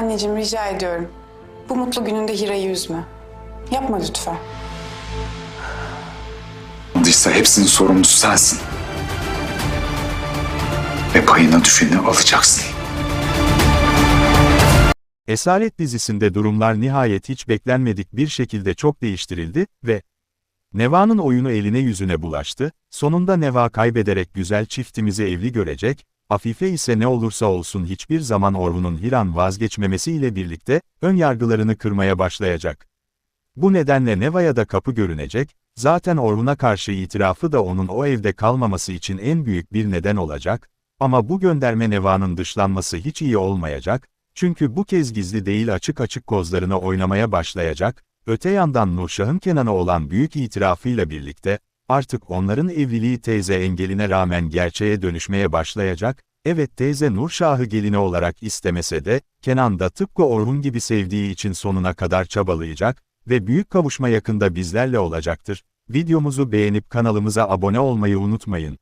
Anneciğim rica ediyorum. Bu mutlu gününde Hira'yı üzme. Yapma lütfen. Aldıysa hepsinin sorumlusu sensin. Ve payına düşeni alacaksın. Esaret dizisinde durumlar nihayet hiç beklenmedik bir şekilde çok değiştirildi ve Neva'nın oyunu eline yüzüne bulaştı, sonunda Neva kaybederek güzel çiftimizi evli görecek, Afife ise ne olursa olsun hiçbir zaman Orhun'un Hiran vazgeçmemesiyle birlikte, ön yargılarını kırmaya başlayacak. Bu nedenle Neva'ya da kapı görünecek, zaten Orhun'a karşı itirafı da onun o evde kalmaması için en büyük bir neden olacak, ama bu gönderme Neva'nın dışlanması hiç iyi olmayacak, çünkü bu kez gizli değil açık açık kozlarına oynamaya başlayacak, öte yandan Nurşah'ın Kenan'a olan büyük itirafıyla birlikte, artık onların evliliği teyze engeline rağmen gerçeğe dönüşmeye başlayacak, evet teyze Nurşah'ı geline olarak istemese de, Kenan da tıpkı Orhun gibi sevdiği için sonuna kadar çabalayacak ve büyük kavuşma yakında bizlerle olacaktır. Videomuzu beğenip kanalımıza abone olmayı unutmayın.